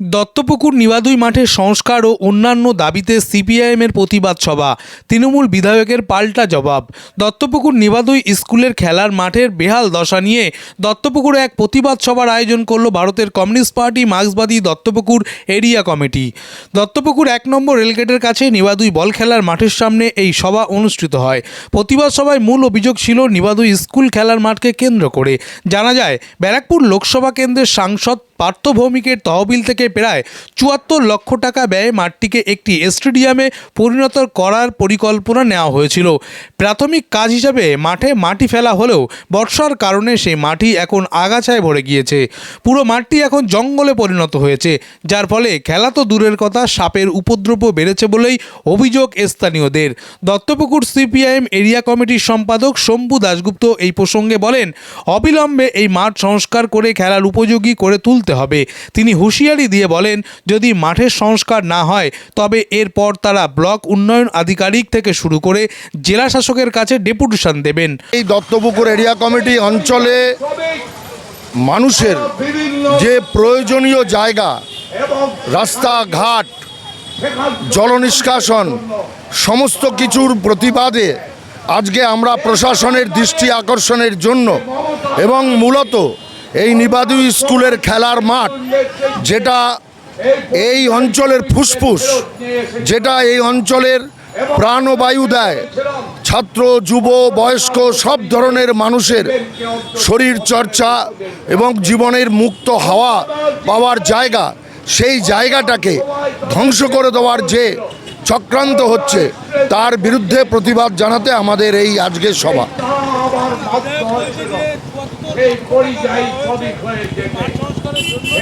দত্তপুকুর নিবাদুই মাঠের সংস্কার ও অন্যান্য দাবিতে সিপিআইএমের প্রতিবাদ সভা। তৃণমূল বিধায়কের পাল্টা জবাব। দত্তপুকুর নিবাদুই স্কুলের খেলার মাঠের বেহাল দশা নিয়ে দত্তপুকুরে এক প্রতিবাদ সভার আয়োজন করল ভারতের কমিউনিস্ট পার্টি মার্ক্সবাদী দত্তপুকুর এরিয়া কমিটি। দত্তপুকুর এক নম্বর রেলগেটের কাছে নিবাদুই বল খেলার মাঠের সামনে এই সভা অনুষ্ঠিত হয়। প্রতিবাদ সভায় মূল অভিযোগ ছিল নিবাদুই স্কুল খেলার মাঠকে কেন্দ্র করে। জানা যায়, ব্যারাকপুর লোকসভা কেন্দ্রের সাংসদ পার্থ ভৌমিকের তহবিল থেকে প্রায় চুয়াত্তর লক্ষ টাকা ব্যয়ে মাঠটিকে একটি স্টেডিয়ামে পরিণত করার পরিকল্পনা নেওয়া হয়েছিল। প্রাথমিক কাজ হিসাবে মাঠে মাটি ফেলা হলেও বর্ষার কারণে সেই মাটি এখন আগাছায় ভরে গিয়েছে। পুরো মাঠটি এখন জঙ্গলে পরিণত হয়েছে, যার ফলে খেলা তো দূরের কথা, সাপের উপদ্রব বেড়েছে বলেই অভিযোগ স্থানীয়দের। দত্তপুকুর সিপিআইএম এরিয়া কমিটির সম্পাদক শম্ভু দাশগুপ্ত এই প্রসঙ্গে বলেন, অবিলম্বে এই মাঠ সংস্কার করে খেলার উপযোগী করে তুলতে হবে। তিনি হুঁশিয়ারি দিয়ে বলেন, যদি মাঠের সংস্কার না হয়, তবে এরপর তারা ব্লক উন্নয়ন আধিকারিক থেকে শুরু করে জেলা শাসকের কাছে ডেপুটেশন দেবেন। এই দত্তপুকুর এরিয়া কমিটি অঞ্চলে মানুষের যে প্রয়োজনীয় জায়গা, রাস্তাঘাট জল নিষ্কাশন সমস্ত কিছুর প্রতিবাদে আজকে আমরা প্রশাসনের দৃষ্টি আকর্ষণের জন্য এবং মূলত এই নিবাদী স্কুলের খেলার মাঠ, যেটা এই অঞ্চলের ফুসফুস, যেটা এই অঞ্চলের প্রাণবায়ু দেয়। ছাত্র, যুব, বয়স্ক, সব ধরনের মানুষের শরীর চর্চা এবং জীবনের মুক্ত হাওয়া পাওয়ার জায়গা, সেই জায়গাটাকে ধ্বংস করে দেওয়ার যে চক্রান্ত হচ্ছে, তার বিরুদ্ধে প্রতিবাদ জানাতে আমাদের এই আজকের সভা। সেই পরিযায়ী শ্রমিক হয়ে যেতে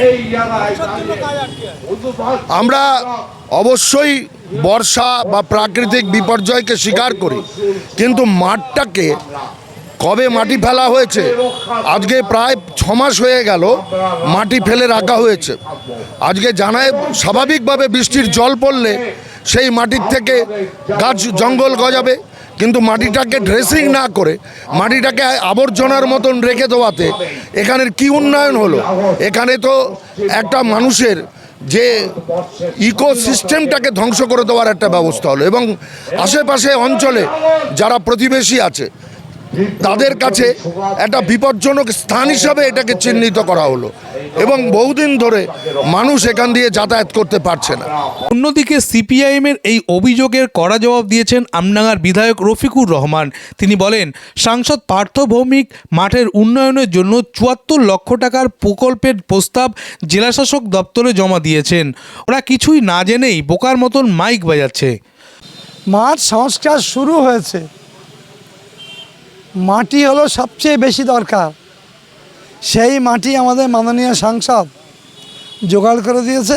এই জায়গায় আমরা অবশ্যই বর্ষা বা প্রাকৃতিক বিপর্যয়কে স্বীকার করি। কিন্তু মাঠটাকে কবে মাটি ফেলা হয়েছে? আজকে প্রায় ছ মাস হয়ে গেল মাটি ফেলে রাখা হয়েছে। আজকে জানায় স্বাভাবিকভাবে বৃষ্টির জল পড়লে সেই মাটির থেকে গাছ জঙ্গল গজাবে। কিন্তু মাটিটাকে ড্রেসিং না করে, মাটিটাকে আবর্জনার মতন রেখে দেওয়াতে এখানের কি উন্নয়ন হলো? এখানে তো একটা মানুষের যে ইকোসিস্টেমটাকে ধ্বংস করে দেওয়ার একটা ব্যবস্থা হলো এবং আশেপাশে অঞ্চলে যারা প্রতিবেশী আছে তাদের কাছে একটা বিপজ্জনক স্থান হিসাবে এটাকে চিহ্নিত করা হলো। এবং বহুদিন ধরে মানুষ এখান দিয়ে যাতায়াত করতে পারছে না। অন্যদিকে সিপিআইএমের এই অভিযোগের কড়া জবাব দিয়েছেন আমডাঙ্গার বিধায়ক রফিকুর রহমান। তিনি বলেন সাংসদ পার্থ ভৌমিক মাঠের উন্নয়নের জন্য চুয়াত্তর লক্ষ টাকার প্রকল্পের প্রস্তাব জেলাশাসক দপ্তরে জমা দিয়েছেন। ওরা কিছুই না জেনেই বোকার মতন মাইক বাজাচ্ছে। মাঠ সংস্কার শুরু হয়েছে। মাটি হলো সবচেয়ে বেশি দরকার। সেই মাটি আমাদের মাননীয় সাংসদ জোগাড় করে দিয়েছে।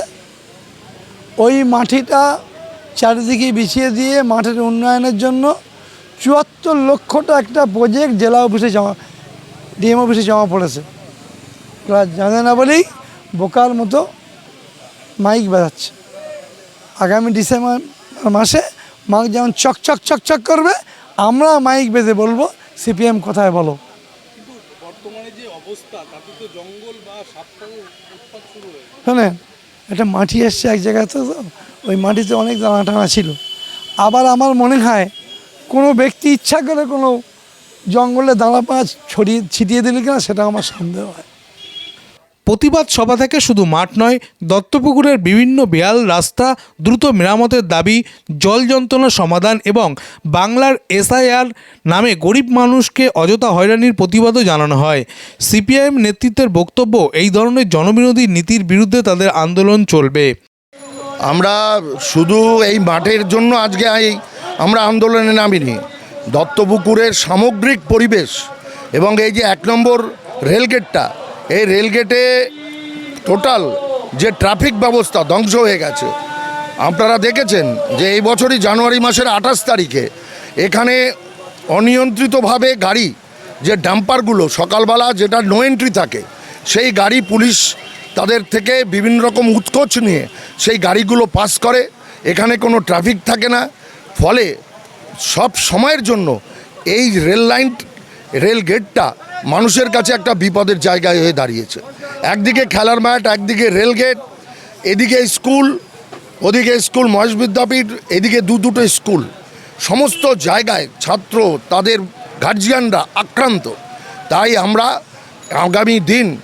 ওই মাটিটা চারিদিকে বিছিয়ে দিয়ে মাঠের উন্নয়নের জন্য চুয়াত্তর লক্ষটা একটা প্রজেক্ট জেলা অফিসে জমা ডিএম অফিসে জমা পড়েছে। জানে না বলেই বোকার মতো মাইক বাজাচ্ছে। আগামী ডিসেম্বর মাসে মাইক যেমন চকচক চকচক করবে, আমরা মাইক বেঁধে বলব সিপিএম কোথায় বলো। শোনেন একটা মাটি এসছে এক জায়গাতে তো ওই মাটিতে অনেক দানা টানা ছিল। আবার আমার মনে হয় কোনো ব্যক্তি ইচ্ছা করে কোনো জঙ্গলে দানা পাঁচ ছড়িয়ে ছিটিয়ে দিলে কিনা সেটা আমার সন্দেহ হয়। প্রতিবাদ সভা থেকে শুধু মাঠ নয়, দত্তপুকুরের বিভিন্ন বেয়াল রাস্তা দ্রুত মেরামতের দাবি, জল যন্ত্রণা সমাধান এবং বাংলার এসআইআর নামে গরিব মানুষকে অযথা হয়রানির প্রতিবাদও জানানো হয়। সিপিআইএম নেতৃত্বের বক্তব্য, এই ধরনের জনবিরোধী নীতির বিরুদ্ধে তাদের আন্দোলন চলবে। আমরা শুধু এই মাঠের জন্য আজকে এই আমরা আন্দোলনে নামিনি। দত্তপুকুরের সামগ্রিক পরিবেশ এবং এই যে এক নম্বর রেলগেটটা এই রেলগেটে টোটাল যে ট্রাফিক ব্যবস্থা ধ্বংস হয়ে গেছে, আপনারা দেখেছেন যে এই বছরই জানুয়ারি মাসের আঠাশ তারিখে এখানে অনিয়ন্ত্রিতভাবে গাড়ি যে ডাম্পারগুলো, সকালবেলা যেটা নো এন্ট্রি থাকে, সেই গাড়ি পুলিশ তাদের থেকে বিভিন্ন রকম উৎকোচ নিয়ে সেই গাড়িগুলো পাস করে, এখানে কোনো ট্রাফিক থাকে না। ফলে সব সময়ের জন্য এই রেল লাইন, রেল গেটটা মানুষের কাছে একটা বিপদের জায়গায় হয়ে দাঁড়িয়েছে। একদিকে খেলার মাঠ, একদিকে রেলগেট, এদিকে স্কুল, ওদিকে স্কুল মহেশ বিদ্যাপীঠ, এদিকে দু দুটো স্কুল। সমস্ত জায়গায় ছাত্র, তাদের গার্জিয়ানরা আক্রান্ত। তাই আমরা আগামী দিন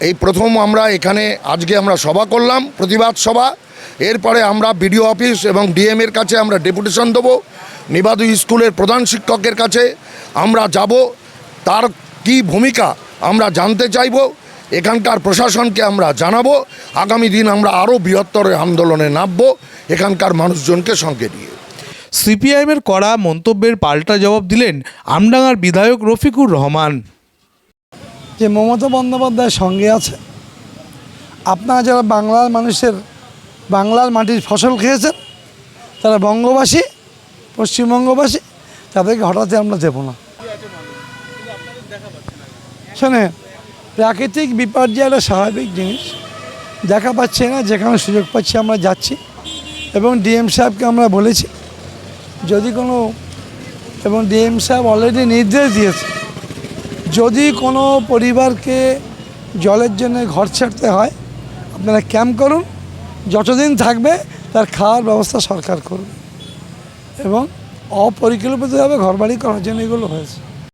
এই প্রথম আমরা এখানে, আজকে আমরা সভা করলাম, প্রতিবাদ সভা। এরপরে আমরা বিডিও অফিস এবং ডিএম এর কাছে আমরা ডেপুটেশন দেবো। নিবাদু স্কুলের প্রধান শিক্ষকের কাছে আমরা যাব। তার কি ভূমিকা আমরা জানতে চাইব এখানকার প্রশাসনকে আমরা জানাব আগামী দিন আমরা আরও বৃহত্তর আন্দোলনে নামবো এখানকার মানুষজনকে সঙ্গে নিয়ে। সিপিআইএমের করা মন্তব্যের পাল্টা জবাব দিলেন আমডাঙ্গার বিধায়ক রফিকুর রহমান। যে মমতা বন্দ্যোপাধ্যায়ের সঙ্গে আছে আপনারা যারা বাংলার মানুষের বাংলার মাটির ফসল খেয়েছেন তারা বঙ্গবাসী পশ্চিমবঙ্গবাসী তাদেরকে হঠাৎ আমরা দেবো না। শোনে প্রাকৃতিক বিপর্যয় একটা স্বাভাবিক জিনিস। দেখা পাচ্ছে না, যেখানে সুযোগ পাচ্ছি আমরা যাচ্ছি। এবং ডিএম সাহেবকে আমরা বলেছি, যদি কোনো, এবং ডিএম সাহেব অলরেডি নির্দেশ দিয়েছে, যদি কোনো পরিবারকে জলের জন্য ঘর ছাড়তে হয়, আপনারা ক্যাম্প করুন, যতদিন থাকবে তার খাওয়ার ব্যবস্থা সরকার করবে এবং অপরিকল্পিতভাবে ঘরবাড়ি করার জন্য এগুলো হয়েছে।